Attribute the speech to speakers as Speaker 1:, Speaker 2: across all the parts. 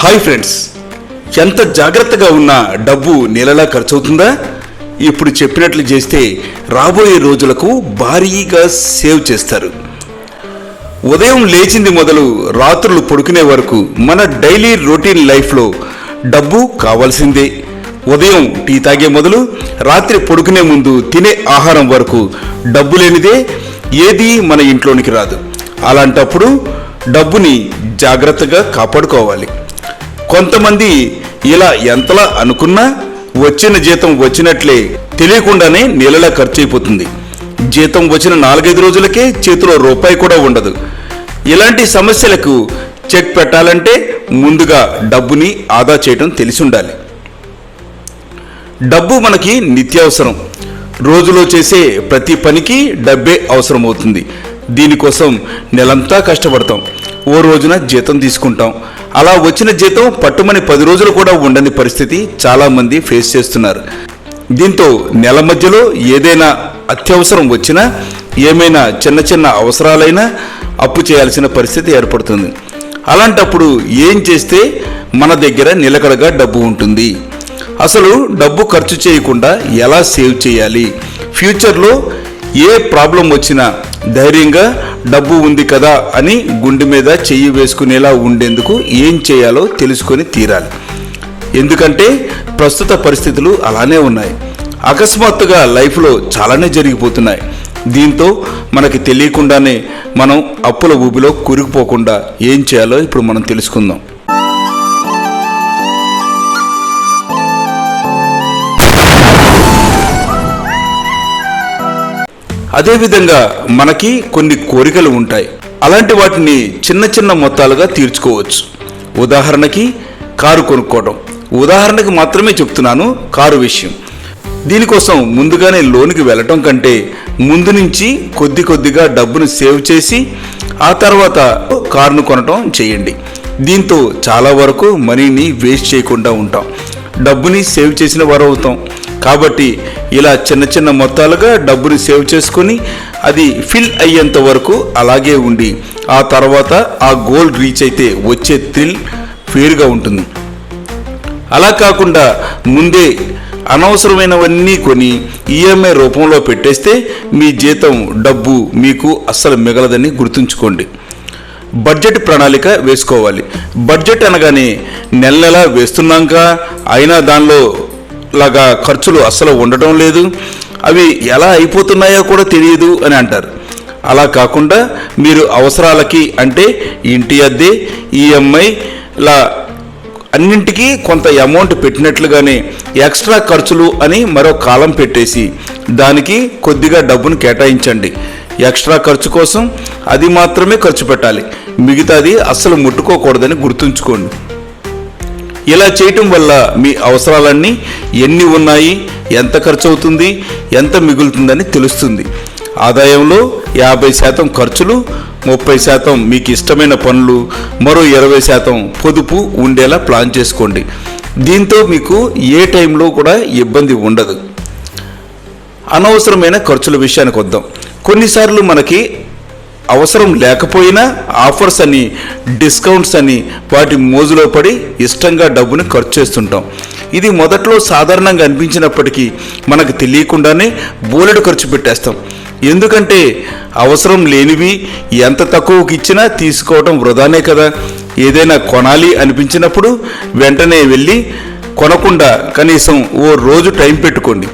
Speaker 1: Hi friends ఎంత జాగ్రత్తగా ఉన్న డబ్బు నెలలా ఖర్చు అవుతుందా ఇప్పుడు చెప్పినట్లు చేస్తే రాబోయే రోజులకు భారీగా సేవ్ చేస్తారు. ఉదయం లేచింది మొదలు రాత్రులు పడుకునే వరకు మన డైలీ రొటీన్ లైఫ్లో డబ్బు కావాల్సిందే. ఉదయం టీ తాగే మొదలు రాత్రి పడుకునే ముందు తినే ఆహారం వరకు డబ్బు లేనిదే ఏది మన ఇంట్లోనికి రాదు. అలాంటప్పుడు డబ్బుని జాగ్రత్తగా కాపాడుకోవాలి. కొంతమంది ఇలా ఎంతలా అనుకున్నా వచ్చిన జీతం వచ్చినట్లే తెలియకుండానే నెలలా ఖర్చు అయిపోతుంది. జీతం వచ్చిన నాలుగైదు రోజులకే చేతిలో రూపాయి కూడా ఉండదు. ఇలాంటి సమస్యలకు చెక్ పెట్టాలంటే ముందుగా డబ్బుని ఆదా చేయడం తెలిసి ఉండాలి డబ్బు మనకి నిత్యావసరం. రోజులో చేసే ప్రతి పనికి డబ్బే అవసరం అవుతుంది దీనికోసం నెలంతా కష్టపడతాం. ఓ రోజున జీతం తీసుకుంటాం. అలా వచ్చిన జీతం పట్టుమని పది రోజులు కూడా ఉండని పరిస్థితి చాలామంది ఫేస్ చేస్తున్నారు. దీంతో నెల మధ్యలో ఏదైనా అత్యవసరం వచ్చినా ఏమైనా చిన్న చిన్న అవసరాలైనా అప్పు చేయాల్సిన పరిస్థితి ఏర్పడుతుంది. అలాంటప్పుడు ఏం చేస్తే మన దగ్గర నిలకడగా డబ్బు ఉంటుంది? అసలు డబ్బు ఖర్చు చేయకుండా ఎలా సేవ్ చేయాలి? ఫ్యూచర్లో ఏ ప్రాబ్లం వచ్చినా ధైర్యంగా డబ్బు ఉంది కదా అని గుండె మీద చెయ్యి వేసుకునేలా ఉండేందుకు ఏం చేయాలో తెలుసుకొని తీరాలి. ఎందుకంటే ప్రస్తుత పరిస్థితులు అలానే ఉన్నాయి. అకస్మాత్తుగా లైఫ్లో చాలానే జరిగిపోతున్నాయి. దీంతో మనకి తెలియకుండానే మనం అప్పుల ఊబిలో కూరుకుపోకుండా ఏం చేయాలో ఇప్పుడు మనం తెలుసుకుందాం. అదేవిధంగా మనకి కొన్ని కోరికలు ఉంటాయి. అలాంటి వాటిని చిన్న చిన్న మొత్తాలుగా తీర్చుకోవచ్చు. ఉదాహరణకి కారు కొనుక్కోవడం. ఉదాహరణకి మాత్రమే చెప్తున్నాను కారు విషయం. దీనికోసం ముందుగానే లోనికి వెళ్ళటం కంటే ముందు నుంచి కొద్ది కొద్దిగా డబ్బును సేవ్ చేసి ఆ తర్వాత కారును కొనటం చేయండి. దీంతో చాలా వరకు మనీని వేస్ట్ చేయకుండా ఉంటాం. డబ్బుని సేవ్ చేసిన వారు అవుతాం. కాబట్టి ఇలా చిన్న చిన్న మొత్తాలుగా డబ్బుని సేవ్ చేసుకొని అది ఫిల్ అయ్యేంత వరకు అలాగే ఉండి ఆ తర్వాత ఆ గోల్ రీచ్ అయితే వచ్చే థ్రిల్ ఫేర్గా ఉంటుంది. అలా కాకుండా ముందే అనవసరమైనవన్నీ కొని ఈఎంఐ రూపంలో పెట్టేస్తే మీ జీతం డబ్బు మీకు అస్సలు మిగలదని గుర్తుంచుకోండి. బడ్జెట్ ప్రణాళిక వేసుకోవాలి. బడ్జెట్ అనగానే నెల నెల వేస్తున్నాక అయినా దానిలో లాగా ఖర్చులు అస్సలు ఉండటం లేదు. అవి ఎలా అయిపోతున్నాయో కూడా తెలియదు అని అంటారు. అలా కాకుండా మీరు అవసరాలకి అంటే ఇంటి అద్దె ఈఎంఐ లా అన్నింటికీ కొంత అమౌంట్ పెట్టినట్లుగానే ఎక్స్ట్రా ఖర్చులు అని మరో కాలం పెట్టేసి దానికి కొద్దిగా డబ్బును కేటాయించండి. ఎక్స్ట్రా ఖర్చు కోసం అది మాత్రమే ఖర్చు పెట్టాలి. మిగతాది అస్సలు ముట్టుకోకూడదని గుర్తుంచుకోండి. ఇలా చేయటం వల్ల మీ అవసరాలన్నీ ఎన్ని ఉన్నాయి ఎంత ఖర్చు అవుతుంది ఎంత మిగులుతుందని తెలుస్తుంది. ఆదాయంలో యాభై శాతం ఖర్చులు ముప్పై శాతం మీకు ఇష్టమైన పనులు మరో ఇరవై శాతం పొదుపు ఉండేలా ప్లాన్ చేసుకోండి. దీంతో మీకు ఏ టైంలో కూడా ఇబ్బంది ఉండదు. అనవసరమైన ఖర్చుల విషయానికి వద్దాం కొన్నిసార్లు మనకి అవసరం లేకపోయినా ఆఫర్స్ అని డిస్కౌంట్స్ అని వాటి మోజులో పడి ఇష్టంగా డబ్బుని ఖర్చు చేస్తుంటాం. ఇది మొదట్లో సాధారణంగా అనిపించినప్పటికీ మనకు తెలియకుండానే బోలెడు ఖర్చు పెట్టేస్తాం. ఎందుకంటే అవసరం లేనివి ఎంత తక్కువకి ఇచ్చినా తీసుకోవడం వృధానే కదా. ఏదైనా కొనాలి అనిపించినప్పుడు వెంటనే వెళ్ళి కొనకుండా కనీసం ఓ రోజు టైం పెట్టుకోండి.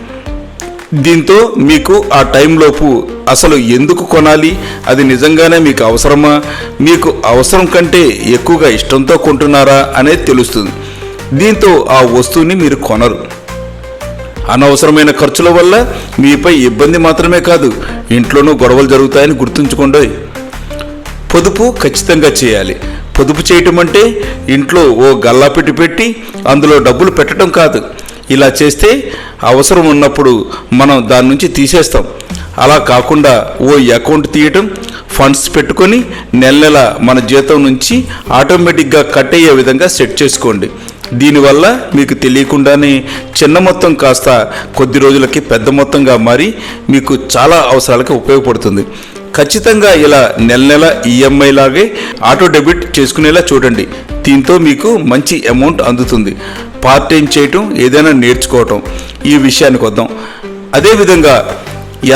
Speaker 1: దీంతో మీకు ఆ టైంలోపు అసలు ఎందుకు కొనాలి? అది నిజంగానే మీకు అవసరమా? మీకు అవసరం కంటే ఎక్కువగా ఇష్టంతో కొంటున్నారా అనేది తెలుస్తుంది. దీంతో ఆ వస్తువుని మీరు కొనరు. అనవసరమైన ఖర్చుల వల్ల మీపై ఇబ్బంది మాత్రమే కాదు ఇంట్లోనూ గొడవలు జరుగుతాయని గుర్తుంచుకోండి. పొదుపు ఖచ్చితంగా చేయాలి. పొదుపు చేయటం అంటే ఇంట్లో ఓ గల్లా పెట్టి పెట్టి అందులో డబ్బులు పెట్టడం కాదు. ఇలా చేస్తే అవసరం ఉన్నప్పుడు మనం దాని నుంచి తీసేస్తాం. అలా కాకుండా ఓ అకౌంట్ తీయటం ఫండ్స్ పెట్టుకొని నెల నెల మన జీతం నుంచి ఆటోమేటిక్గా కట్ అయ్యే విధంగా సెట్ చేసుకోండి. దీనివల్ల మీకు తెలియకుండానే చిన్న మొత్తం కాస్త కొద్ది రోజులకి పెద్ద మొత్తంగా మారి మీకు చాలా అవసరాలకి ఉపయోగపడుతుంది. ఖచ్చితంగా ఇలా నెల నెల ఈఎంఐ లాగే ఆటో డెబిట్ చేసుకునేలా చూడండి. దీంతో మీకు మంచి అమౌంట్ అందుతుంది. పార్ట్ టైం చేయటం ఏదైనా నేర్చుకోవటం. ఈ విషయానికి వద్దాం. అదేవిధంగా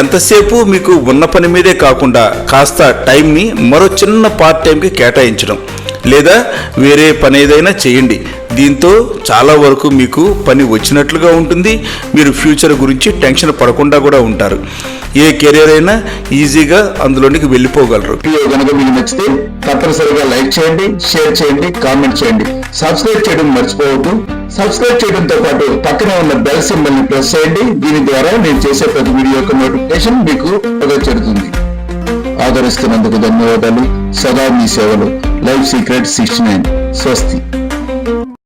Speaker 1: ఎంతసేపు మీకు ఉన్న పని మీదే కాకుండా కాస్త టైంని మరో చిన్న పార్ట్ టైంకి కేటాయించడం. లేదా వేరే పని ఏదైనా చేయండి. దీంతో చాలా వరకు మీకు పని వచ్చినట్లుగా ఉంటుంది. మీరు ఫ్యూచర్ గురించి టెన్షన్ పడకుండా కూడా ఉంటారు. ఏ కెరీర్ అయినా ఈజీగా అందులోనికి వెళ్ళిపోగలరు.
Speaker 2: కనుక మీకు నచ్చితే తప్పనిసరిగా లైక్ చేయండి షేర్ చేయండి కామెంట్ చేయండి. సబ్స్క్రైబ్ చేయడం మర్చిపోవద్దు. సబ్స్క్రైబ్ చేయడంతో పాటు పక్కనే ఉన్న బెల్ సింబల్ని ప్రెస్ చేయండి. దీని ద్వారా నేను చేసే ప్రతి వీడియో యొక్క నోటిఫికేషన్ మీకు చేరుతుంది ఆదరిస్తున్నందుకు ధన్యవాదాలు. సదా మీ సేవలు. Life secret sixty nine. స్వస్తి.